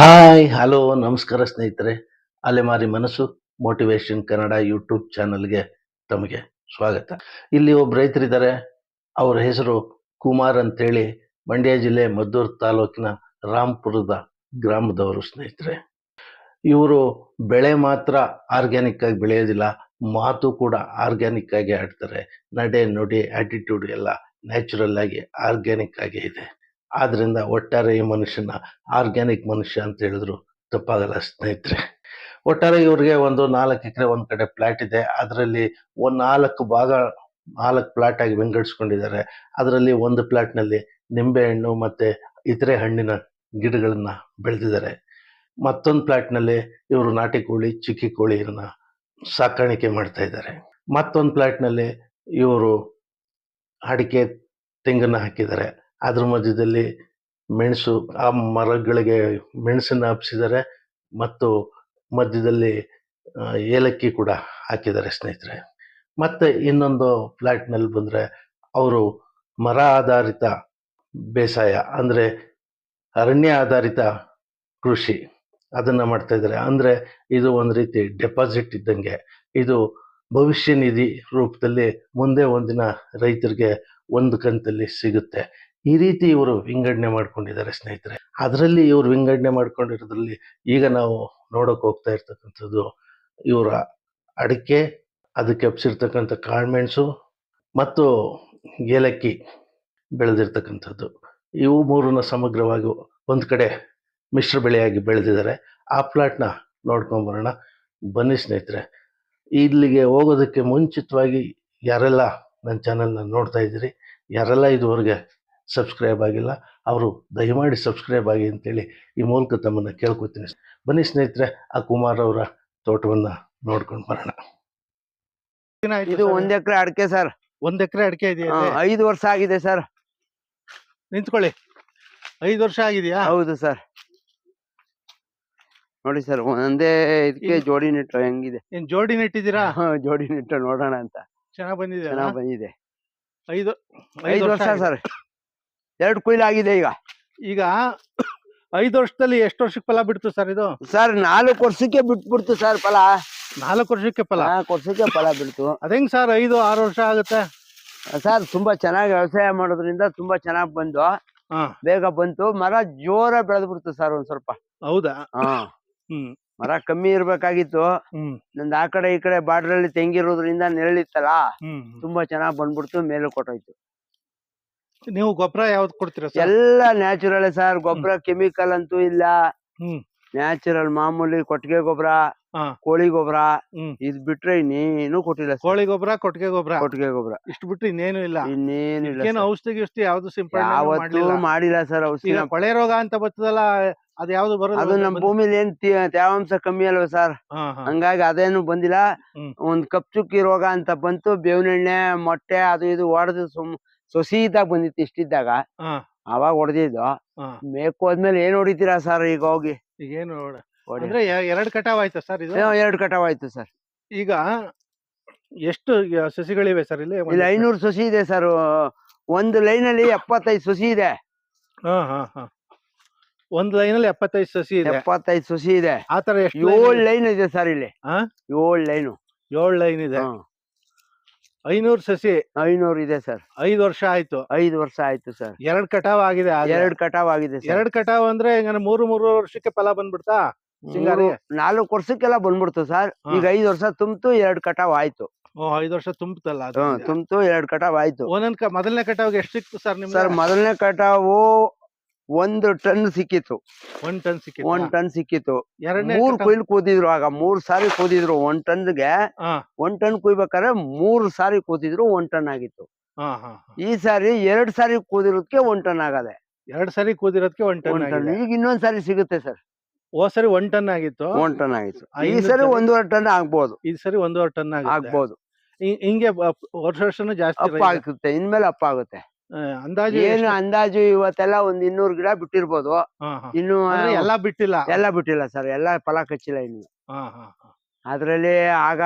Hi, hello, ನಮಸ್ಕಾರ ಸ್ನೇಹಿತರೆ. ಅಲೆಮಾರಿ ಮನಸ್ಸು ಮೋಟಿವೇಶನ್ ಕನ್ನಡ ಯೂಟ್ಯೂಬ್ ಚಾನಲ್ಗೆ ತಮಗೆ ಸ್ವಾಗತ. ಇಲ್ಲಿ ಒಬ್ಬ ರೈತರಿದ್ದಾರೆ. ಅವರ ಹೆಸರು ಕುಮಾರ್ ಅಂತೇಳಿ, ಮಂಡ್ಯ ಜಿಲ್ಲೆ ಮದ್ದೂರು ತಾಲೂಕಿನ ರಾಮ್ಪುರದ ಗ್ರಾಮದವರು ಸ್ನೇಹಿತರೆ. ಇವರು ಬೆಳೆ ಮಾತ್ರ ಆರ್ಗ್ಯಾನಿಕ್ ಆಗಿ ಬೆಳೆಯೋದಿಲ್ಲ, ಮಾತು ಕೂಡ ಆರ್ಗ್ಯಾನಿಕ್ ಆಗಿ ಆಡ್ತಾರೆ. ನಡೆ, ನುಡಿ ಆಟಿಟ್ಯೂಡ್ ಎಲ್ಲ ನ್ಯಾಚುರಲ್ ಆಗಿ ಆರ್ಗ್ಯಾನಿಕ್ ಆಗಿ ಇದೆ. ಆದ್ರಿಂದ ಒಟ್ಟಾರೆ ಈ ಮನುಷ್ಯನ ಆರ್ಗ್ಯಾನಿಕ್ ಮನುಷ್ಯ ಅಂತ ಹೇಳಿದ್ರು ತಪ್ಪಾಗಲ್ಲ ಸ್ನೇಹಿತರೆ. ಒಟ್ಟಾರೆ ಇವ್ರಿಗೆ ಒಂದು ನಾಲ್ಕು ಎಕರೆ ಒಂದು ಕಡೆ ಪ್ಲಾಟ್ ಇದೆ. ಅದರಲ್ಲಿ ಒಂದ್ ನಾಲ್ಕು ಭಾಗ, ನಾಲ್ಕು ಪ್ಲಾಟ್ ಆಗಿ ವಿಂಗಡಿಸ್ಕೊಂಡಿದ್ದಾರೆ. ಅದರಲ್ಲಿ ಒಂದು ಪ್ಲಾಟ್ನಲ್ಲಿ ನಿಂಬೆ ಹಣ್ಣು ಮತ್ತೆ ಇತರೆ ಹಣ್ಣಿನ ಗಿಡಗಳನ್ನು ಬೆಳೆದಿದ್ದಾರೆ. ಮತ್ತೊಂದು ಪ್ಲಾಟ್ನಲ್ಲಿ ಇವರು ನಾಟಿ ಕೋಳಿ ಚಿಕ್ಕಿ ಕೋಳಿಯನ್ನು ಸಾಕಾಣಿಕೆ ಮಾಡ್ತಾ ಇದ್ದಾರೆ. ಮತ್ತೊಂದು ಪ್ಲಾಟ್ನಲ್ಲಿ ಇವರು ಅಡಿಕೆ ತೆಂಗನ್ನು ಹಾಕಿದ್ದಾರೆ. ಅದ್ರ ಮಧ್ಯದಲ್ಲಿ ಮೆಣಸು, ಆ ಮರಗಳಿಗೆ ಮೆಣಸನ್ನು ಹಬ್ಸಿದ್ದಾರೆ ಮತ್ತು ಮಧ್ಯದಲ್ಲಿ ಏಲಕ್ಕಿ ಕೂಡ ಹಾಕಿದ್ದಾರೆ ಸ್ನೇಹಿತರೆ. ಮತ್ತೆ ಇನ್ನೊಂದು ಫ್ಲಾಟ್ನಲ್ಲಿ ಬಂದ್ರೆ ಅವರು ಮರ ಆಧಾರಿತ ಬೇಸಾಯ, ಅಂದ್ರೆ ಅರಣ್ಯ ಆಧಾರಿತ ಕೃಷಿ ಅದನ್ನ ಮಾಡ್ತಾ ಇದ್ದಾರೆ. ಅಂದ್ರೆ ಇದು ಒಂದು ರೀತಿ ಡೆಪಾಸಿಟ್ ಇದ್ದಂಗೆ, ಇದು ಭವಿಷ್ಯ ನಿಧಿ ರೂಪದಲ್ಲಿ ಮುಂದೆ ಒಂದಿನ ರೈತರಿಗೆ ಒಂದು ಕಂತಲ್ಲಿ ಸಿಗುತ್ತೆ. ಈ ರೀತಿ ಇವರು ವಿಂಗಡಣೆ ಮಾಡ್ಕೊಂಡಿದ್ದಾರೆ ಸ್ನೇಹಿತರೆ. ಅದರಲ್ಲಿ ಇವರು ವಿಂಗಡಣೆ ಮಾಡ್ಕೊಂಡಿರೋದ್ರಲ್ಲಿ ಈಗ ನಾವು ನೋಡೋಕೆ ಹೋಗ್ತಾ ಇರ್ತಕ್ಕಂಥದ್ದು ಇವರ ಅಡಿಕೆ, ಅದಕ್ಕೆ ಹಬ್ಸಿರ್ತಕ್ಕಂಥ ಕಾಳುಮೆಣಸು ಮತ್ತು ಏಲಕ್ಕಿ ಬೆಳೆದಿರ್ತಕ್ಕಂಥದ್ದು. ಇವು ಮೂರನ್ನ ಸಮಗ್ರವಾಗಿ ಒಂದು ಕಡೆ ಮಿಶ್ರ ಬೆಳೆಯಾಗಿ ಬೆಳೆದಿದ್ದಾರೆ. ಆ ಪ್ಲಾಟ್ನ ನೋಡ್ಕೊಂಬರೋಣ ಬನ್ನಿ ಸ್ನೇಹಿತರೆ. ಇಲ್ಲಿಗೆ ಹೋಗೋದಕ್ಕೆ ಮುಂಚಿತವಾಗಿ ಯಾರೆಲ್ಲ ನನ್ನ ಚಾನಲ್ನ ನೋಡ್ತಾ ಇದ್ದೀರಿ, ಯಾರೆಲ್ಲ ಇದುವರೆಗೆ ಸಬ್ಸ್ಕ್ರೈಬ್ ಆಗಿಲ್ಲ ಅವರು ದಯಮಾಡಿ ಸಬ್ಸ್ಕ್ರೈಬ್ ಆಗಿ ಅಂತೇಳಿ ಈ ಮೂಲಕ ತಮ್ಮನ್ನು ಕೇಳ್ಕೊತೀನಿ. ಬನ್ನಿ ಸ್ನೇಹಿತರೆ ಆ ಕುಮಾರ್ ಅವರ ತೋಟವನ್ನ ನೋಡ್ಕೊಂಡು ಬರೋಣ. ಇದು ಒಂದ್ ಎಕರೆ ಅಡಿಕೆ ಸರ್. ಒಂದ್ ಎಕರೆ ಅಡಿಕೆ ಇದೆಯಾ? ಐದು ವರ್ಷ ಆಗಿದೆ ಸರ್. ನಿಂತ್ಕೊಳ್ಳಿ. ಐದು ವರ್ಷ ಆಗಿದೆಯಾ? ಹೌದು ಸರ್. ನೋಡಿ ಸರ್ ಒಂದೇ ಇದಕ್ಕೆ ಇದು- ಜೋಡಿ ನೆಟ್ಟು ಹೆಂಗಿದೆ. ಏನ್ ಜೋಡಿ ನೆಟ್ಟಿದ್ದೀರಾ? ಹಾ, ಜೋಡಿ ನೆಟ್ಟು ನೋಡೋಣ ಅಂತ. ಚೆನ್ನಾಗ್ ಬಂದಿದೆ ಚೆನ್ನಾಗಿ ಬಂದಿದೆ. ಐದು ಐದು ವರ್ಷ. ಸರ್. ಎರಡು ಕುಯ್ಲ್ ಆಗಿದೆ ಈಗ. ಈಗ ಐದು ವರ್ಷದಲ್ಲಿ ಎಷ್ಟು ವರ್ಷಕ್ಕೆ ಫಲ ಬಿಡ್ತು ಸರ್ ಇದು? ಸರ್ ನಾಲ್ಕು ವರ್ಷಕ್ಕೆ ಬಿಟ್ಬಿಡ್ತು ಸರ್ ಫಲ. ನಾಲ್ಕು ವರ್ಷಕ್ಕೆ ಫಲ? ನಾಲ್ಕು ವರ್ಷಕ್ಕೆ ಫಲ ಬಿಡ್ತು. ಅದೇಂಗ್ ಸರ್ ಐದು ಆರು ವರ್ಷ ಆಗುತ್ತೆ? ಸರ್ ತುಂಬಾ ಚೆನ್ನಾಗಿ ವ್ಯವಸಾಯ ಮಾಡೋದ್ರಿಂದ ತುಂಬಾ ಚೆನ್ನಾಗಿ ಬಂದು ಬೇಗ ಬಂತು. ಮರ ಜೋರ ಬೆಳೆದ್ ಬಿಡ್ತು ಸರ್ ಒಂದ್ ಸ್ವಲ್ಪ. ಹೌದಾ? ಹಾ. ಹ್ಮ್. ಮರ ಕಮ್ಮಿ ಇರ್ಬೇಕಾಗಿತ್ತು. ನಂದು ಆ ಕಡೆ ಈ ಕಡೆ ಬಾರ್ಡ್ರಲ್ಲಿ ತೆಂಗಿರೋದ್ರಿಂದ ನೆರಳಿತ್ತಲ್ಲ. ತುಂಬಾ ಚೆನ್ನಾಗ್ ಬಂದ್ಬಿಡ್ತು ಮೇಲೆ ಕೊಟ್ಟೋಯ್ತು ನೀವು ಗೊಬ್ಬರ ಯಾವ್ದು ಕೊಡ್ತೀರಾ ಸರ್? ಎಲ್ಲ ನ್ಯಾಚುರಲ್ ಸರ್. ಗೊಬ್ಬರ ಕೆಮಿಕಲ್ ಅಂತೂ ಇಲ್ಲ. ಹ್ಮ್. ನ್ಯಾಚುರಲ್ ಮಾಮೂಲಿ ಕೊಟ್ಟಿಗೆ ಗೊಬ್ಬರ ಹಾ. ಕೋಳಿ ಗೊಬ್ಬರ ಹ್ಮ್. ಇದ್ ಬಿಟ್ರೆ ಇನ್ನೇನು ಕೊಟ್ಟಿಲ್ಲ. ಕೋಳಿ ಗೊಬ್ಬರ ಕೊಟ್ಟಿಗೆ ಗೊಬ್ಬರ? ಕೊಟ್ಟಿಗೆ ಗೊಬ್ಬರ. ಇಷ್ಟು ಬಿಟ್ಟು ಇನ್ನೇನು ಇಲ್ಲ. ಇನ್ನೇನಿಲ್ಲ ಏನು. ಔಷಧಿ ಗಿಷ್ಟಿ ಯಾವ್ದು ಸಿಂಪಡಣೆ ಯಾವತ್ತೂ ಮಾಡಿಲ್ಲ. ಸರ್ ಔಷಧಿ ಈಗ ಕೊಳೆ ರೋಗ ಅಂತ ಬರ್ತದಲ್ಲ ಅದು ಯಾವ್ದು ಬರೋದು ಅದು ನಮ್ ಭೂಮಿಲಿ ಏನ್ ತಿ- ತೇವಾಂಶ ಕಮ್ಮಿ ಅಲ್ವ ಸರ್? ಹಾ ಹಾ. ಹಂಗಾಗಿ ಅದೇನು ಬಂದಿಲ್ಲ. ಹ್ಮ್. ಒಂದ್ ಕಪ್ ಚುಕ್ಕಿ ರೋಗ ಅಂತ ಬಂತು. ಬೇವಿನ ಎಣ್ಣೆ ಮೊಟ್ಟೆ ಅದು ಇದು ಹೊಡೆದು ಸುಮ್ ಸೊಸಿ ಇದ್ದಾಗ ಬಂದಿತ್ತು ಇಷ್ಟಿದ್ದಾಗ ಅವಾಗ ಹೊಡೆದಿದ್ದು. ಮೇಕು ಹೋದ್ಮೇಲೆ ಏನ್ ಹೊಡಿತೀರಾ ಸರ್ ಈಗ ಹೋಗಿ? ಈಗ ಏನು ಅಂದ್ರೆ ಎರಡು ಕಟಾವ್ ಆಯ್ತಾ ಸರ್ ಇದು? ಎರಡು ಕಟಾವ್ ಆಯ್ತು ಸರ್. ಈಗ ಎಷ್ಟು ಸಸಿಗಳಿವೆ ಸರ್ ಇಲ್ಲಿ ಇಲ್ಲಿ ಐನೂರು ಸಸಿ ಇದೆ ಸರ್. ಒಂದು ಲೈನ್ ಅಲ್ಲಿ ಎಪ್ಪತ್ತೈದು ಸಸಿ ಇದೆ. ಹಾ ಹಾ ಹಾ. ಒಂದ್ ಲೈನ್ ಅಲ್ಲಿ ಎಪ್ಪತ್ತೈದು ಸಸಿ ಇದೆ. ಎಪ್ಪತ್ತೈದು ಸಸಿ ಇದೆ. ಆತರ ಏಳ್ ಲೈನ್ ಇದೆ ಸರ್ ಇಲ್ಲಿ. ಏಳು ಲೈನು. ಏಳು ಲೈನ್ ಇದೆ. ಐನೂರು ಸಸಿ. ಐನೂರು ಇದೆ ಸರ್. ಐದು ವರ್ಷ ಆಯ್ತು. ಐದು ವರ್ಷ ಆಯ್ತು ಸರ್. ಎರಡ್ ಕಟಾವ್ ಆಗಿದೆ. ಎರಡ್ ಕಟಾವ್ ಆಗಿದೆ ಸರ್. ಎರಡ್ ಕಟಾವ್ ಅಂದ್ರೆ ಮೂರು ಮೂರು ವರ್ಷಕ್ಕೆ ಫಲ ಬಂದ್ಬಿಡ್ತಾ? ಸಿಂಗಾರಿ? ನಾಲ್ಕು ವರ್ಷಕ್ಕೆಲ್ಲ ಬಂದ್ಬಿಡ್ತು ಸರ್. ಈಗ ಐದು ವರ್ಷ ತುಂಬ್ತು ಎರಡ್ ಕಟಾವ್ ಆಯ್ತು. ಐದು ವರ್ಷ ತುಂಬತಲ್ಲ ಅದು ತುಂಬ್ತು ಎರಡ್ ಕಟಾವ್ ಆಯ್ತು. ಒಂದೊಂದ್ ಕ- ಮೊದಲನೇ ಕಟಾವ್ ಎಷ್ಟು ಸಿಕ್ತು ಸರ್ ನಿಮ್ಗೆ? ಸರ್ ಮೊದಲನೇ ಕಟಾವು ಒಂದು ಟನ್ ಸಿಕ್ಕಿತ್ತು. ಒಂದ್ ಟನ್ ಸಿಕ್ಕಿತ್ತು? ಒಂದ್ ಟನ್ ಸಿಕ್ಕಿತ್ತು. ಎರಡನೇ ಮೂರ್ ಕೊಯ್ಲು ಕೂತಿದ್ರು ಕೂದಿದ್ರು ಆಗ ಮೂರ್ ಸಾರಿ ಕೂದಿದ್ರು ಒಂದ್ ಟನ್ಗೆ. ಒಂದ್ ಟನ್ ಕುಯ್ಬೇಕಾದ್ರೆ ಮೂರ್ ಸಾರಿ ಕೂತಿದ್ರು ಒಂದ್ ಟನ್ ಆಗಿತ್ತು. ಈ ಸಾರಿ ಎರಡ್ ಸಾರಿ ಕೂದಿರೋದಕ್ಕೆ ಒಂದ್ ಟನ್ ಆಗದೆ. ಎರಡ್ ಸಾರಿ ಕೂದಿರೋದಕ್ಕೆ ಒಂದ್ ಟನ್ ಒಂದ್ ಟನ್. ಆಗಿದೆ. ಈಗ ಇನ್ನೊಂದ್ ಸಾರಿ ಸಿಗುತ್ತೆ ಸರ್. ಓ ಸರಿ ಒಂದ್ ಟನ್ ಆಗಿತ್ತು. ಒಂದ್ ಟನ್ ಆಗಿತ್ತು. ಆ, ಈ ಇನ್ನೊಂದ್ ಸರಿ ಸರಿ? ಒಂದೂವರೆ ಟನ್ ಆಗ್ಬಹುದು ಈ ಸರಿ ಒಂದೂವರೆ ಟನ್ ಆಗ್ಬೋದು. ಹಿ- ಹಿಂಗೆ ಬ- ವರ್ಷ ವರ್ಷನೂ ಜಾಸ್ತಿ ಅಪ್ಪ ರೈತ- ಆಗುತ್ತೆ ಇನ್ಮೇಲೆ ಅಪ್ಪ ಆಗುತ್ತೆ ಅಂದಾಜು ಏನು ಅಂದಾಜು ಇವತ್ತೆಲ್ಲ ಒಂದ್ ಇನ್ನೂರು ಗಿಡ ಬಿಟ್ಟಿರ್ಬೋದು. ಇನ್ನು ಎಲ್ಲಾ ಬಿಟ್ಟಿಲ್ಲ? ಎಲ್ಲ ಬಿಟ್ಟಿಲ್ಲ ಸರ್ ಎಲ್ಲ ಫಲ ಕಚ್ಚಿಲ್ಲ ಇನ್ನು. ಅದ್ರಲ್ಲಿ ಆಗ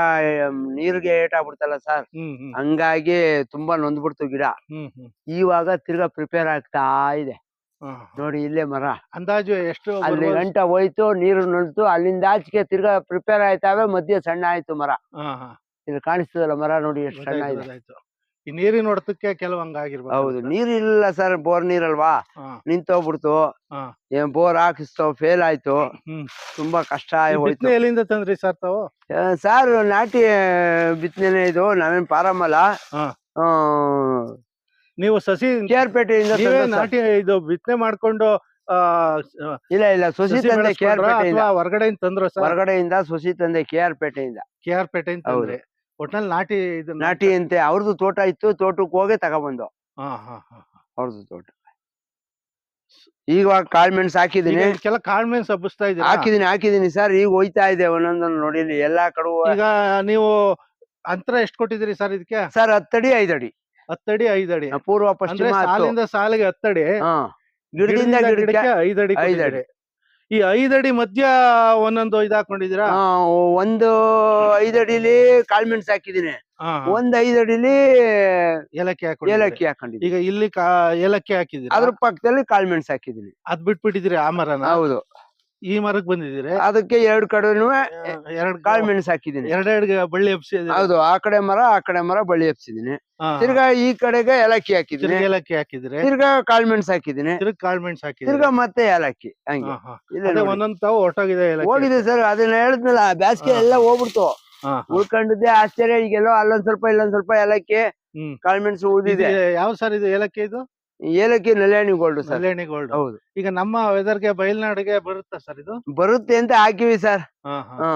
ನೀರ್ಗೆ ಏಟ್ ಆಗ್ಬಿಡ್ತಲ್ಲ ಸರ್ ಹಂಗಾಗಿ ತುಂಬಾ ನೊಂದ್ಬಿಡ್ತು ಗಿಡ. ಇವಾಗ ತಿರ್ಗಾ ಪ್ರಿಪೇರ್ ಆಗ್ತಾ ಇದೆ. ನೋಡಿ ಇಲ್ಲೇ ಮರ. ಅಂದಾಜು ಎಷ್ಟು ಅಲ್ಲಿ? ಗಂಟ ಹೋಯ್ತು ನೀರು ನೊಂದು ಅಲ್ಲಿಂದ ಆಚೆಗೆ ತಿರ್ಗಾ ಪ್ರಿಪೇರ್ ಆಯ್ತಾವೆ ಮಧ್ಯೆ ಸಣ್ಣ ಆಯ್ತು ಮರ. ಇಲ್ಲಿ ಕಾಣಿಸ್ತದಲ್ಲ ಮರ ನೋಡಿ ಎಷ್ಟು ಸಣ್ಣ ಇದೆ. ಈ ನೀರಿನ ಹೊಡೆತಕ್ಕೆ ಕೆಲವು ಹಂಗಾಗಿರ್ಬೋದು ಹೌದು. ನೀರ್ ಇಲ್ಲ ಸರ್ ಬೋರ್ ನೀರಲ್ವಾ? ಅಲ್ವಾ ನಿಂತೋಗ್ಬಿಡ್ತು. ಏನ್ ಬೋರ್ ಹಾಕಿಸ್ತಾವ್ ಫೇಲ್ ಆಯ್ತು. ತುಂಬಾ ಕಷ್ಟ ಆಯ್ತು ಹೋಯ್ತು. ಬಿತ್ತನೆ ಎಲ್ಲಿಂದ ತಂದ್ರಿ ಸರ್ ತಾವು? ಸರ್ ನಾಟಿ ಬಿತ್ತನೆ ಇದು. ನಾವೇನ್ ಹಾ. ನೀವು ಸಸಿ ಕೇರ್ಪೇಟೆಯಿಂದ. ನಾಟಿ ಇದು ಬಿತ್ತನೆ ಮಾಡ್ಕೊಂಡು ಇಲ್ಲ ಇಲ್ಲ. ಸೊಸಿ ತಂದೆ ಅಥವಾ ಹೊರಗಡೆಯಿಂದ ತಂದ್ರು ಹೊರಗಡೆಯಿಂದ ಸೊಸಿ ತಂದೆ ಕೆ ಆರ್ ಪೇಟೆಯಿಂದ. ತಂದ್ರಿ. ಒಟ್ನಲ್ಲಿ ನಾಟಿ ಇದು ನಾಟಿ ಅಂತೆ ಅವ್ರದ್ದು ತೋಟ ಇತ್ತು ತೋಟಕ್ಕೆ ಹೋಗಿ ತಗೊಬಂದು. ಹಾ ಹಾ ಹಾ ಅವ್ರದ್ದು ತೋಟ. ಈಗ ಕಾಳ್ಮೆಣ್ಸ್ ಹಾಕಿದೀನಿ. ಈಗ ಕಾಳು ಮೆಣಸು ಹಬ್ಬಿಸ್ತಾ ಇದ್ದೀನಿ ಹಾಕಿದೀನಿ ಹಾಕಿದೀನಿ ಸರ್. ಈಗ ಹೋಯ್ತಾ ಇದೆ ಒಂದೊಂದನ್ನು ನೋಡಿಲಿ ಎಲ್ಲಾ ಕಡೆ ಈಗ ನೀವು ಅಂತರ ಎಷ್ಟು ಕೊಟ್ಟಿದ್ದೀರಿ ಸರ್ ಇದಕ್ಕೆ? ಸರ್ ಹತ್ತಡಿ ಐದಡಿ ಹತ್ತಡಿ ಐದಡಿ ಪೂರ್ವ ಪಶ್ಚಿಮ. ಸಾಲಿಂದ ಸಾಲಿಗೆ ಹತ್ತಡಿ ಹಾ. ಗಿಡದಿಂದ ಗಿಡಕ್ಕೆ ಐದಡಿ ಐದಡಿ. ಈ ಐದಡಿ ಮಧ್ಯ ಒಂದೊಂದು ಇದ್ ಹಾಕೊಂಡಿದ್ದೀರಾ? ಆ, ಒಂದು ಐದಡಿಲಿ ಕಾಳ್ಮೆಣ್ಸು ಹಾಕಿದೀನಿ. ಒಂದ್ ಐದಡಿಲಿ ಏಲಕ್ಕಿ ಹಾಕೊಂಡು ಏಲಕ್ಕಿ ಹಾಕೊಂಡಿದ್ದೀನಿ. ಈಗ ಇಲ್ಲಿ ಕಾ ಏಲಕ್ಕಿ ಹಾಕಿದ್ದೀರಾ? ಅದ್ರ ಪಕ್ಕದಲ್ಲಿ ಕಾಳ್ಮೆಣ್ಸು ಹಾಕಿದೀನಿ ಅದ್ ಬಿಟ್ಬಿಟ್ಟಿದ್ದೀರಿ ಆ ಮರನ ಹೌದು. ಈ ಮರಕ್ ಬಂದಿದ್ದೀರಿ? ಅದಕ್ಕೆ ಎರಡು ಕಡೆನೂ ಕಾಳು ಮೆಣಸು ಹಾಕಿದೀನಿ ಎರಡೆರಡು ಬಳ್ಳಿ ಹಬ್ಸಿ ಹೌದು ಆ ಕಡೆ ಮರ ಆ ಕಡೆ ಮರ ಬಳ್ಳಿ ಹಬ್ಸಿದೀನಿ ತಿರ್ಗಾ ಈ ಕಡೆಗೆ ಏಲಕ್ಕಿ ಹಾಕಿದೀನಿ ಏಲಕ್ಕಿ ಹಾಕಿದ್ರೆ ತಿರ್ಗಾ ಕಾಳು ಮೆಣಸು ಹಾಕಿದೀನಿ ಕಾಳು ಮೆಣಸು ಹಾಕಿ ತಿರ್ಗಾ ಮತ್ತೆ ಏಲಕ್ಕಿ ಹಂಗೆ. ಒಂದೊಂದ್ ತಾವು ಹೊಟ್ಟೋಗಿದೆ ಹೋಗಿದೆ ಸರ್ ಅದನ್ನ ಹೇಳಿದ್ನಲ್ಲ ಬ್ಯಾಸ್ಗೆ. ಎಲ್ಲ ಹೋಗ್ಬಿಡ್ತು. ಉಳ್ಕೊಂಡಿದ್ದೆ ಆಶ್ಚರ್ಯ ಈಗೆಲ್ಲೋ ಅಲ್ಲೊಂದ್ ಸ್ವಲ್ಪ ಇಲ್ಲೊಂದ್ ಸ್ವಲ್ಪ ಏಲಕ್ಕಿ ಕಾಳು ಮೆಣಸು ಉಳಿದಿದೆ. ಯಾವ ಸರ್ ಇದು ಏಲಕ್ಕಿ ಇದು? ಏಲಕ್ಕಿ ನಲ್ಯಾಣಿ ಗೋಲ್ಡ್ ಸರ್. ಕಲ್ಯಾಣಿ ಗೋಲ್ಡ್ ಹೌದು. ಈಗ ನಮ್ಮ ವೆದರ್ಗೆ ಬಯಲ್ನಾಡಿಗೆ ಬರುತ್ತಾ ಸರ್ ಇದು? ಬರುತ್ತೆ ಅಂತ ಹಾಕಿವಿ ಸರ್. ಹಾ,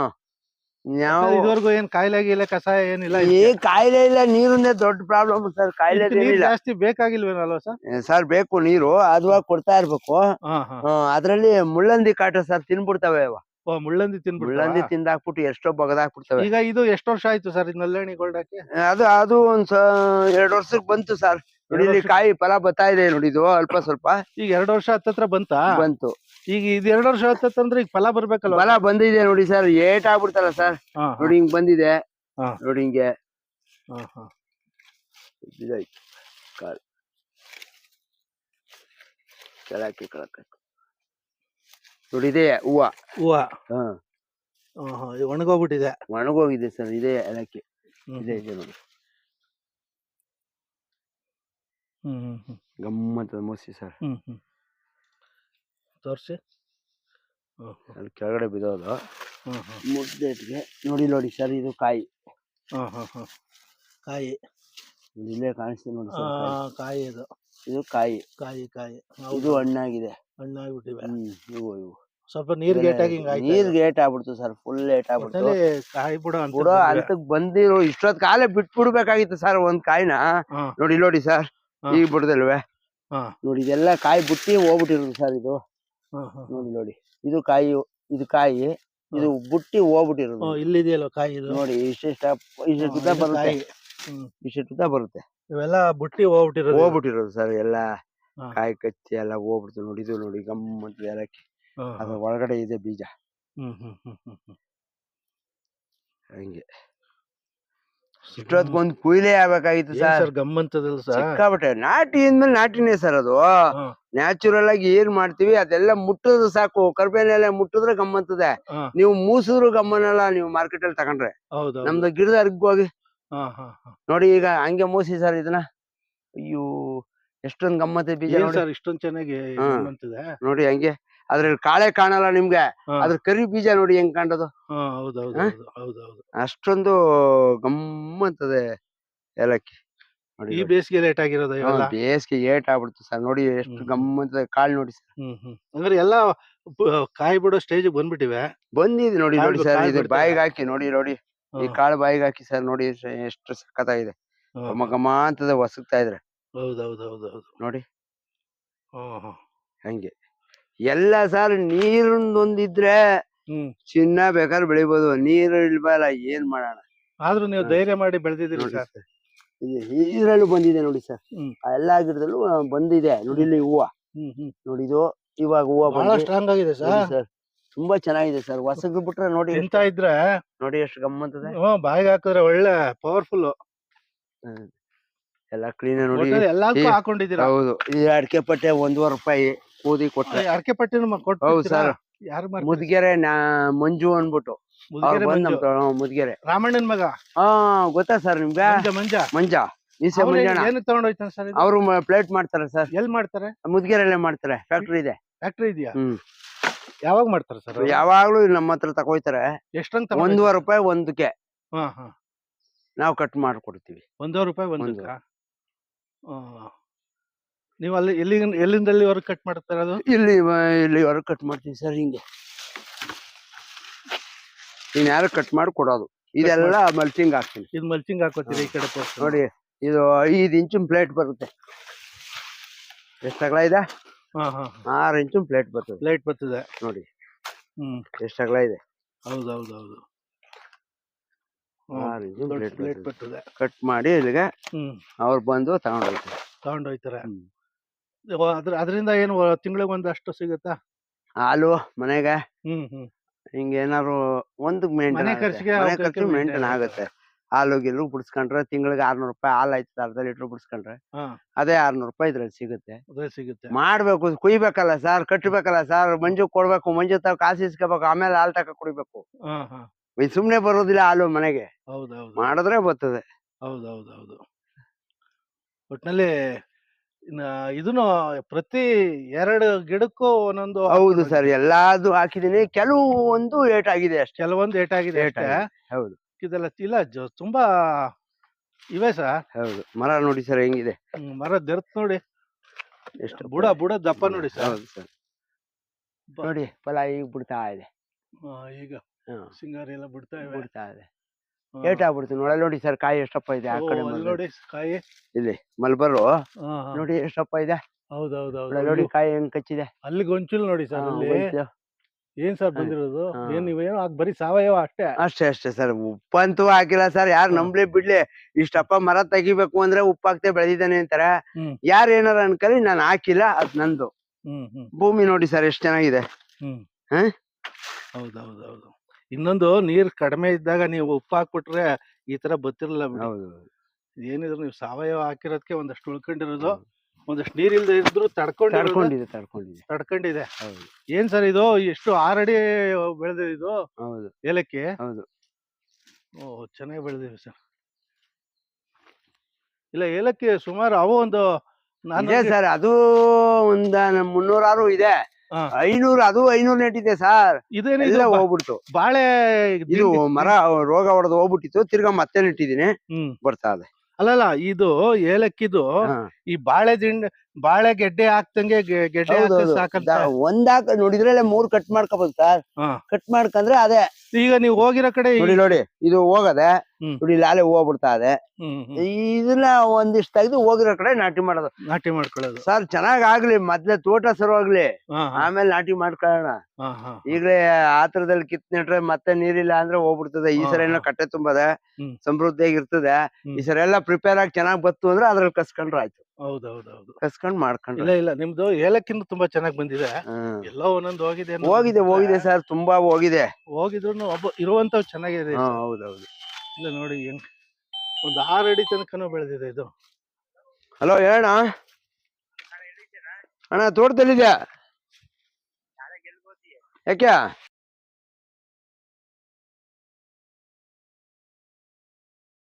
ನಾವು ಇದುವರೆಗೂ ಏನ್ ಕಾಯಿಲೆ ಗೀಲೆ ಕಷಾಯ ಏನಿಲ್ಲ ಏ ಕಾಯಿಲೆ ಇಲ್ಲ ನೀರಿಂದೇ ದೊಡ್ಡ ಪ್ರಾಬ್ಲಮ್ ಸರ್. ಕಾಯಿಲೆ ಇದಕ್ಕೆ ನೀರ್ ಏನಿಲ್ಲ ಜಾಸ್ತಿ ಬೇಕಾಗಿಲ್ವೇನಲ್ವಾ ಸರ್? ಸರ್ ಬೇಕು ನೀರು ಅದುವಾಗಿ ಕೊಡ್ತಾ ಇರ್ಬೇಕು. ಹಾ ಹಾ. ಹ್ಮ್, ಅದ್ರಲ್ಲಿ ಮುಳ್ಳಂದಿ ಕಾಟ ಸರ್ ತಿನ್ಬಿಡ್ತವೆ ಅವ. ಓ ಮುಳ್ಳಂದಿ ಮುಳ್ಳಂದಿ ತಿಂದಾಕ್ಬಿಟ್ಟು ಎಷ್ಟೋ ಬಗದಾಕ್ಬಿಡ್ತವೆ. ಈಗ ಇದು ಎಷ್ಟು ವರ್ಷ ಆಯ್ತು ಸರ್ ಇದು ನಲ್ಲೇಣಿ ಗೋಲ್ಡ್ ಹಾಕಿ? ಅದು ಅದು ಒಂದ್ ಎರಡು ಎರಡ್ ವರ್ಷಕ್ಕೆ ಬಂತು ಸರ್. ಇಲ್ಲಿ ಕಾಯಿ ಫಲ ಬರ್ತಾ ಇದೆ ನೋಡಿ ಇದು ಅಲ್ಪ ಸ್ವಲ್ಪ. ಈಗ ಎರಡು ವರ್ಷ ಹತ್ತತ್ರ ಬಂತಾ? ಬಂತು. ಈಗ ಇದು ಎರಡು ವರ್ಷ ಹತ್ತತ್ತಂದ್ರೆ ಈಗ ಫಲ ಬರ್ಬೇಕಲ್ವಾ? ಫಲ ಬಂದಿದೆ ನೋಡಿ ಸರ್ ಏಟ್ ಆಗ್ಬಿಡ್ತಲ್ಲ ಸರ್ ನೋಡಿ ಹಿಂಗ್ ಬಂದಿದೆ. ನೋಡಿ ಹಿಂಗೆ. ಹಾ, ಹಾ. ಇದಾಯ್ತು. ಕಾಳು ಕೆಳಕ್ಕೆ ಕೆಳಕ್ಕೆ ನೋಡಿ ಇದೆ ಹೂವ. ಹೂವ. ಒಣಗೋಗ್ಬಿಟ್ಟಿದೆ. ಒಣಗೋಗಿದೆ ಸರ್ ಇದೆ ಅದಕ್ಕೆ. ಇದೆ ಇದೆ ನೋಡಿ ಹ್ಮ್ ಹ್ಮ್ ಹ್ಮ್ ಗಮ್ಮತ್ತದ ಮೋಸಿ ಸರ್. ತೋರ್ಸಿ. ಅಲ್ಲಿ ಕೆಳಗಡೆ ಬಿದ್ದೋದು. ಮುದ್ದೆಟ್ಗೆ ನೋಡಿ ನೋಡಿ ಸರ್ ಇದು ಕಾಯಿ. ಕಾಯಿ. ಇಲ್ಲೇ ಕಾಣಿಸ್ತೀನಿ ನೋಡಿ ಸರ್ ಕಾಯಿ. ಇದು. ಇದು ಕಾಯಿ. ಕಾಯಿ ಕಾಯಿ. ಇದು ಹಣ್ಣಾಗಿದೆ. ಹಣ್ಣಾಗ್ಬಿಟ್ಟಿವೆ. ಇವು ಇವು. ಸ್ವಲ್ಪ ನೀರ್ ಗೇಟ್ ಆಗಿ ನೀರ್ ಗೇಟ್ ಆಗ್ಬಿಡ್ತು ಸರ್ ಫುಲ್ ಲೇಟ್ ಆಗ್ಬಿಡ್ತು. ಕಾಯಿ ಬಿಡೋ ಅಂತ ಬಿಡೋ ಅಂತಕ್ ಬಂದಿರೋ ಇಷ್ಟೊತ್ ಕಾಲೇ ಬಿಟ್ಬಿಡ್ಬೇಕಾಗಿತ್ತು ಸರ್ ಒಂದ್ ಕಾಯಿನ. ನೋಡಿ ನೋಡಿ ಸರ್. ಈಗ ಬಿಡ್ದಲ್ವೇ ಹಾ. ನೋಡಿ ಇದೆಲ್ಲ ಕಾಯಿ ಬುಟ್ಟಿ ಹೋಗ್ಬಿಟ್ಟಿರೋದು ಸರ್ ಇದು ಹಾ, ಹಾ. ನೋಡಿ ನೋಡಿ ಇದು ಕಾಯಿ ಇದು ಕಾಯಿ ಇದು ಬುಟ್ಟಿ ಹೋಗ್ಬಿಟ್ಟಿರೋದು ಓ, ಇಲ್ಲಿದೆಯಲ್ಲ ಕಾಯಿ ಇದು ನೋಡಿ ಇಷ್ಟಿಷ್ಟ ಹಾ, ಇಷ್ಟು ಇದು ಬರುತ್ತೆ ಕಾಯಿ ಹ್ಮ್ ಇಷ್ಟು ಬರುತ್ತೆ ಇವೆಲ್ಲ ಬುಟ್ಟಿ ಹೋಗ್ಬಿಟ್ಟಿರೋದು ಇದು. ಹೋಗ್ಬಿಟ್ಟಿರೋದು ಸರ್ ಎಲ್ಲ ಹಾ. ಕಾಯಿ ಕಚ್ಚಿ ಎಲ್ಲ ಹೋಗ್ಬಿಡ್ತು ನೋಡಿ ಇದು ನೋಡಿ ಗಮ್ಮತ್ ಏಲಕ್ಕಿ ಹಾ, ಹಾ. ಅದ್ರ ಒಳಗಡೆ ಇದೆ ಬೀಜ ಹ್ಮ್ ಹ್ಮ್ ಹ್ಮ್ ಹ್ಮ್ ಹ್ಮ್. ಹಂಗೆ ಇಷ್ಟೊತ್ಕೊಂದ್ ಕುಯ್ಲೆ ಆಗ್ಬೇಕಾಗಿತ್ತು ಸರ್. ಸರ್ ಗಮ್ಮಂತದಲ್ಲ ಸರ್? ಸಿಕ್ಕಾಬಟ್ಟೆ ನಾಟಿ ಅಂದ್ಮೇಲೆ ನಾಟಿನೇ ಸರ್ ಅದು. ನ್ಯಾಚುರಲ್ ಆಗಿ ಏನ್ ಮಾಡ್ತೀವಿ ಅದೆಲ್ಲ ಮುಟ್ಟಿದ್ರೆ ಸಾಕು. ಕರ್ಬೇನೆಲೆ ಮುಟ್ಟಿದ್ರೆ ಗಮ್ಮಂತದೆ ಹಾ. ನೀವು ಮೂಸಿದ್ರು ಗಮ್ಮನಲ್ಲ ನೀವು ಮಾರ್ಕೆಟ್ ಅಲ್ಲಿ ತಗೊಂಡ್ರೆ ಹೌದು ನಮ್ದು ಗಿಡದ ಹೋಗಿ. ಹಾ ಹಾ ಹಾ. ನೋಡಿ ಈಗ ಹಂಗೆ ಮೂಸಿ ಸರ್ ಇದನ್ನ. ಅಯ್ಯೋ ಎಷ್ಟೊಂದ್ ಗಮ್ಮತ್ತೆ ಬೀಜ ಏನ್ ನೋಡಿ. ಸರ್ ಇಷ್ಟೊಂದ್ ಚೆನ್ನಾಗಿ ಹಾ. ಗಮ್ಮಂತಿದೆ ನೋಡಿ ಹಂಗೆ. ಅದ್ರಲ್ಲಿ ಕಾಳೆ ಕಾಣಲ್ಲ ನಿಮ್ಗೆ. ಅದ್ರ ಕರಿ ಬೀಜ ನೋಡಿ ಹೆಂಗ್ ಕಾಣೋದು ಅಷ್ಟೊಂದು ಗಮ್ಮಂತದೆ ಏಲಕ್ಕಿ ನೋಡಿ ಈ. ಬೇಸಿಗೆ ಲೇಟ್ ಆಗಿರೋದು ಬೇಸಿಗೆ ಏಟ್ ಆಗ್ಬಿಡ್ತು ಸರ್. ನೋಡಿ ಎಷ್ಟು ಗಮ್ಮ ಗಮ್ಮಂತದೆ ಕಾಳು ನೋಡಿ ಸರ್. ಅಂದ್ರೆ ಎಲ್ಲ ಕಾಯಿ ಬಿಡೋ ಸ್ಟೇಜ್ ಬಂದ್ಬಿಟ್ಟಿವೆ? ಬಂದಿದೆ ನೋಡಿ ನೋಡಿ ಸರ್. ಇದು ಬಾಯಿಗೆ ಹಾಕಿ ನೋಡಿ ನೋಡಿ. ಈ ಕಾಳು ಬಾಯಿಗೆ ಹಾಕಿ ಸರ್ ನೋಡಿ ಎಷ್ಟು ಸಖತ್ತಾಗಿದೆ. ಆಗಿದೆ ಘಮ ಘಮ ಅಂತದ ಒಸಗ್ತಾ ಇದ್ರೆ ಹೌದು ಹೌದು. ಹೌದು ಹೌದು ನೋಡಿ. ಹಂಗೆ. ಎಲ್ಲ ಸರ್ ನೀರೊಂದೊಂದಿದ್ರೆ ಒಂದಿದ್ರೆ ಚಿನ್ನ ಬೇಕಾದ್ರೆ ಬೆಳಿಬೋದು. ನೀರು ಇಲ್ವಲ್ಲ ಏನ್ ಮಾಡೋಣ? ಆದ್ರೂ ನೀವು ಧೈರ್ಯ ಮಾಡಿ ಬೆಳೆದಿದ್ದೀರಿ ಸರ್. ಇದ್ರಲ್ಲೂ ಬಂದಿದೆ ನೋಡಿ ಸರ್. ಎಲ್ಲ ಗಿಡದಲ್ಲೂ ಬಂದಿದೆ. ನೋಡಿ ಇಲ್ಲಿ ಹೂವ. ನೋಡಿದು ಇವಾಗ ಹೂವ ಬಹಳ ಸ್ಟ್ರಾಂಗ್ ಆಗಿದೆ ಸರ್. ತುಂಬಾ ಚೆನ್ನಾಗಿದೆ ಸರ್. ಹೊಸಗ್ ಬಿಟ್ರೆ ನೋಡಿ ಎಂತ ಇದ್ರೆ ನೋಡಿ ಎಷ್ಟು ಗಮ್ಮಂತದೆ ಹ್ಮ್ ಬಾಯಿಗೆ ಹಾಕಿದ್ರೆ ಒಳ್ಳೆ ಪವರ್ಫುಲ್ ಎಲ್ಲ ಕ್ಲೀನ್ ನೋಡಿ. ಎಲ್ಲ ಹಾಕೊಂಡಿದ್ದೀರಾ? ಹೌದು. ಈ ಅಡಿಕೆ ಪಟ್ಟೆ ಒಂದೂವರೆ ರೂಪಾಯಿ. ಕೂದಿ ಕೊಟ್ಟರೆ ಅರ್ಕೆ ಪಟ್ಟಿನ ಹೌದು ಸರ್. ಯಾರು? ಮುದ್ಗೆರೆ ಮಂಜು ಅನ್ಬಿಟ್ಟು ಮುದುಗೆರೆ ರಾಮಣ್ಣನ್ ಮಗ? ಹಾ ಗೊತ್ತಾ ಸರ್ ನಿಮ್ಗೆ? ಮಂಜ ಮಂಜ? ಅವ್ರು ಮಂಜಣ್ಣ ಏನು ತಗೊಂಡೋಯ್ತಾನೆ ಸರ್ ಅವರು ಪ್ಲೇಟ್ ಮಾಡ್ತಾರೆ ಸರ್. ಎಲ್ ಮಾಡ್ತಾರೆ? ಮುದ್ಗೆರೆಲ್ಲೇ ಮಾಡ್ತಾರೆ ಫ್ಯಾಕ್ಟ್ರಿ ಇದೆ. ಫ್ಯಾಕ್ಟ್ರಿ ಇದೆಯಾ? ಹ್ಮ್. ಯಾವಾಗ ಮಾಡ್ತಾರೆ ಸರ್ ಯಾವಾಗ್ಲೂ ಇಲ್ಲಿ ನಮ್ಮ ಹತ್ರ ತಗೋಯ್ತಾರೆ. ಎಷ್ಟಂತ ಒಂದೂವರೆ ರೂಪಾಯಿ ಒಂದಕ್ಕೆ. ನಾವು ಕಟ್ ಮಾಡ್ಕೊಡ್ತೀವಿ. ಒಂದೂವರೆ ರೂಪಾಯಿ ಒಂದು. ನೀವು ಅಲ್ಲಿ ಎಲ್ಲಿ ಎಲ್ಲಿಂದ ಎಲ್ಲಿವರೆಗೆ ಕಟ್ ಮಾಡ್ತಾರೆ ಅದು? ಇಲ್ಲಿ ವ- ಇಲ್ಲಿ ಹೊರಗೆ ಕಟ್ ಮಾಡ್ತೀನಿ ಸರ್ ಹಿಂಗೆ. ನೀನು ಯಾರು ಕಟ್ ಮಾಡಿ ಕೊಡೋದು ಇದೆಲ್ಲ ಮಲ್ಚಿಂಗ್ ಹಾಕ್ತೀನಿ. ಇದು ಮಲ್ಚಿಂಗ್ ಹಾಕೋತೀರಿ ಈ ಕಡೆ. ನೋಡಿ ಇದು ಐದು ಇಂಚಿನ ಪ್ಲೇಟ್ ಬರುತ್ತೆ. ಎಷ್ಟು ಅಗಲ ಇದೆ? ಹಾ ಹಾ ಆರು ಇಂಚಿನ ಪ್ಲೇಟ್ ಬರ್ತದೆ. ಪ್ಲೇಟ್ ಬರ್ತದೆ. ನೋಡಿ. ಹ್ಮ್. ಎಷ್ಟು ಅಗಲ ಇದೆ? ಹೌದು ಹೌದು ಹೌದು ಆರು ಇಂಚಿನ ಪ್ಲೇಟ್ ಬರ್ತದೆ. ಬರ್ತದೆ. ಕಟ್ ಮಾಡಿ ಇಲ್ಲಿಗೆ ಹ್ಮ್. ಅವ್ರು ಬಂದು ತಗೊಂಡು ಹೋಗ್ತಾರೆ. ತಗೊಂಡೋಯ್ತಾರೆ ಹ್ಮ್. ಅದ್ರ ಅದರಿಂದ ಏನು ತಿಂಗಳಿಗೆ ಒಂದಷ್ಟು ಸಿಗುತ್ತಾ? ಹಾಲು ಮನೆಗೆ ಹ್ಮ್ ಹ್ಮ್. ಹಿಂಗೆ ಏನಾರು ಒಂದು ಮೇಂಟೈನ್ ಮನೆ ಖರ್ಚಿಗೆ ಖರ್ಚು ಮೇಂಟೈನ್ ಆಗುತ್ತೆ. ಹಾಲು ಗಿಲ್ಲು ಬಿಡಿಸ್ಕೊಂಡ್ರೆ ತಿಂಗಳಿಗೆ ಆರ್ನೂರು ರೂಪಾಯಿ ಹಾಲು ಆಯ್ತು ಅರ್ಧ ಲೀಟರ್ ಬಿಡಿಸ್ಕೊಂಡ್ರೆ ಅದೇ ಆರ್ನೂರು ರೂಪಾಯಿ ಇದ್ರಲ್ಲಿ ಸಿಗುತ್ತೆ. ಸಿಗುತ್ತೆ. ಮಾಡ್ಬೇಕು ಕುಯ್ಬೇಕಲ್ಲ ಸರ್ ಕಟ್ಟಬೇಕಲ್ಲ ಸರ್ ಮಂಜು ಕೊಡ್ಬೇಕು ಮಂಜು ತಾವ್ ಕಾಸು ಇಸ್ಕೋಬೇಕು ಆಮೇಲೆ ಹಾಲು ತಕ ಕುಡಿಬೇಕು. ಸುಮ್ನೆ ಬರೋದಿಲ್ಲ ಹಾಲು ಮನೆಗೆ. ಮಾಡಿದ್ರೆ ಬರ್ತದೆ. ಹೌದೌದೌದು ಹೌದು ಹೌದು. ಒಟ್ನಲ್ಲಿ ಇದನ್ನು ಪ್ರತಿ ಎರಡು ಗಿಡಕ್ಕೂ ಒಂದೊಂದು ಹೌದು ಸರ್ ಎಲ್ಲಾದು ಹಾಕಿದೀನಿ ಕೆಲವು ಒಂದು ಏಟ್ ಆಗಿದೆ ಅಷ್ಟೇ. ಕೆಲವೊಂದು ಏಟಾಗಿದೆ ಏಟ್ ಅಷ್ಟೇ. ಆಗಿದೆ. ಹೌದು. ಇದೆಲ್ಲ ಇಲ್ಲ ಜ- ತುಂಬಾ ಇವೆ ಸರ್. ಹೌದು. ಮರ ನೋಡಿ ಸರ್ ಹೆಂಗಿದೆ? ಮರ ದೆರ್ತ್ ನೋಡಿ. ಎಷ್ಟು ಬುಡ ಬುಡ ದಪ್ಪ ನೋಡಿ ಸರ್. ಹೌದು ಸರ್. ನೋಡಿ ಫಲ ಈಗ ಬಿಡ್ತಾ ಇದೆ. ಈಗ ಹ್ಮ್. ಸಿಂಗಾರಿ ಎಲ್ಲ ಬಿಡ್ತಾ ಇವೆ. ಬಿಡ್ತಾ ಇದೆ. ಏಟ್ ಆಗ್ಬಿಡ್ತೀನಿ ನೋಡಿ ನೋಡಿ ಸರ್ ಕಾಯಿ ಎಷ್ಟಪ್ಪ ಇದೆ ಆ ಕಡೆ ನೋಡಿ ಕಾಯಿ. ಇಲ್ಲಿ ಮಲ್ಬರು ಹಾ, ಹಾ. ನೋಡಿ ಎಷ್ಟಪ್ಪ ಇದೆ. ಹೌದು ಹೌದು ಹೌದು ನೋಡಿ, ಕಾಯಿ ಹೆಂಗ್ ಕಚ್ಚಿದೆ. ಅಲ್ಲಿ ಒಂಚೂಲ್ ನೋಡಿ ಸರ್ ಅಲ್ಲಿ. ಹೋಯ್ತು. ಏನ್ ಸರ್ ಬಂದಿರೋದು? ಹಾ. ಏನ್ ನೀವೇನು ಹಾಕ್ ಬರೀ ಸಾವಯವ ಅಷ್ಟೇ? ಅಷ್ಟೇ ಅಷ್ಟೇ ಸರ್. ಉಪ್ಪಂತೂ ಹಾಕಿಲ್ಲ ಸರ್. ಯಾರು. ನಂಬ್ಲಿ ಬಿಡ್ಲಿ. ಇಷ್ಟಪ್ಪ ಮರ ತೆಗಿಬೇಕು ಅಂದ್ರೆ ಉಪ್ಪಾಕ್ತೆ ಬೆಳೆದಿದ್ದಾನೆ ಅಂತಾರೆ. ಹ್ಮ್. ಯಾರು ಏನಾರ ಅನ್ಕಲಿ ನಾನು ಹಾಕಿಲ್ಲ ಅದ್ ನಂದು. ಹ್ಮ್ ಹ್ಮ್. ಭೂಮಿ ನೋಡಿ ಸರ್ ಎಷ್ಟ್ ಚೆನ್ನಾಗಿದೆ. ಹ್ಮ್. ಹಾ? ಹೌದು ಹೌದು ಹೌದು ಇನ್ನೊಂದು ನೀರ್ ಕಡಿಮೆ ಇದ್ದಾಗ ನೀವು ಉಪ್ಪು ಹಾಕ್ಬಿಟ್ರೆ ಈ ತರ ಬತ್ತಿರಲ್ಲ ಬಿಡಿ. ಹೌದು ಏನಿದ್ರು ನೀವು ಸಾವಯವ ಹಾಕಿರೋದಕ್ಕೆ ಒಂದಷ್ಟು ಉಳ್ಕೊಂಡಿರೋದು ಒಂದಷ್ಟು ನೀರ್ ಇಲ್ದೆ ಇದ್ರು ತಡ್ಕೊಂಡಿರೋದು ತಡ್ಕೊಂಡಿದೆ ತಡ್ಕೊಂಡಿದೆ. ತಡ್ಕೊಂಡಿದೆ. ಹೌದು. ಏನ್ ಸರ್ ಇದು? ಎಷ್ಟು ಆರಡಿ ಬೆಳೆದಿದೆ ಇದು? ಹೌದು. ಏಲಕ್ಕಿ? ಹೌದು. ಓ ಚೆನ್ನಾಗಿ ಬೆಳೆದಿವಿ ಸರ್. ಇಲ್ಲ ಏಲಕ್ಕಿ ಸುಮಾರು ಅವು ಒಂದು ಸರ್ ಅದು ಒಂದ ಮುನ್ನೂರಾರು ಇದೆ. ಐನೂರು ಅದು ಐನೂರು ನೆಟ್ಟಿದೆ ಸರ್ ಇದೇನಿಲ್ಲ ಹೋಗ್ಬಿಡ್ತು. ಬಾಳೆ ಇದು ಮರ ರೋಗ ಹೊಡೆದು ಹೋಗ್ಬಿಟ್ಟಿತ್ತು. ತಿರ್ಗಾ ಮತ್ತೆ ನೆಟ್ಟಿದೀನಿ ಬರ್ತಾ ಇದೆ. ಅಲ್ಲಲ್ಲ ಇದು ಏಲಕ್ಕಿದು ಈ ಬಾಳೆ ದಿಂಡ್ ಬಾಳೆ ಗೆಡ್ಡೆ ಹಾಕ್ದಂಗೆ ಗೆಡ್ಡೆ ಹೌದು, ಸಾಕಂತ? ದ- ಒಂದಾಕ ನೋಡಿದ್ರೆ ಮೂರ್ ಕಟ್ ಮಾಡ್ಕೋಬಹುದು ಸರ್. ಕಟ್ ಮಾಡ್ಕಂದ್ರೆ ಅದೇ. ಈಗ ನೀವು ಹೋಗಿರೋ ಕಡೆ ನೋಡಿ ನೋಡಿ. ಇದು ಹೋಗದೆ. ನೋಡಿ ಲಾಲೆ ಹೋಗ್ಬಿಡ್ತಾ ಇದೆ. ಇದನ್ನ ಒಂದಿಷ್ಟು ತೆಗೆದು ಹೋಗಿರೋ ಕಡೆ ನಾಟಿ ಮಾಡೋದು. ನಾಟಿ ಮಾಡ್ಕೊಳ್ಳೋದು. ಸರ್ ಚೆನ್ನಾಗ್ ಆಗ್ಲಿ ಮೊದ್ಲೆ ತೋಟ ಸರವಾಗ್ಲಿ ಆಮೇಲೆ ನಾಟಿ ಮಾಡ್ಕೊಳ್ಳೋಣ. ಈಗಲೇ ಆತರದಲ್ಲಿ ಕಿತ್ ನೆಟ್ರೆ ಮತ್ತೆ ನೀರಿಲ್ಲ ಅಂದ್ರೆ ಹೋಗ್ಬಿಡ್ತದೆ. ಈ ಸರ ಏನೋ ಕಟ್ಟೆ ತುಂಬದೆ. ಸಮೃದ್ಧಿಯಾಗಿ ಸಮೃದ್ಧಿಯಾಗಿರ್ತದೆ. ಈ ಸಲ ಎಲ್ಲ ಪ್ರಿಪೇರ್ ಆಗಿ ಚೆನ್ನಾಗ್ ಬತ್ತು ಅಂದ್ರೆ ಅದ್ರಲ್ಲಿ ಕಸ್ಕೊಂಡ್ರೆ ಆಯ್ತು. ಹೌದು ಹೌದು ಹೌದು ಕಸ್ಕೊಂಡ್ ಮಾಡ್ಕೊಂಡು ಇಲ್ಲ ಇಲ್ಲ ನಿಮ್ದು ಏಲಕ್ಕಿಂತ ತುಂಬಾ ಚೆನ್ನಾಗಿ ಬಂದಿದೆ. ಎಲ್ಲ ಒಂದೊಂದು ಹೋಗಿದೆ ಹೋಗಿದೆ ಹೋಗಿದೆ ಸರ್ ತುಂಬಾ ಹೋಗಿದೆ. ಹೋಗಿದ್ರು ಒಬ್ಬ ಇರುವಂತವ್ ಚೆನ್ನಾಗಿದೆ ಹೌದೌದು. ಇಲ್ಲ ನೋಡಿ ಹೆಂಗ್ ಒಂದು ಆರು ಅಡಿ ತನಕನೂ ಬೆಳೆದಿದೆ ಇದು. ಹಲೋ ಹೇಳ ಅಣ್ಣ ತೋಟದಲ್ಲಿದ್ಯಾ? ಯಾಕೆ?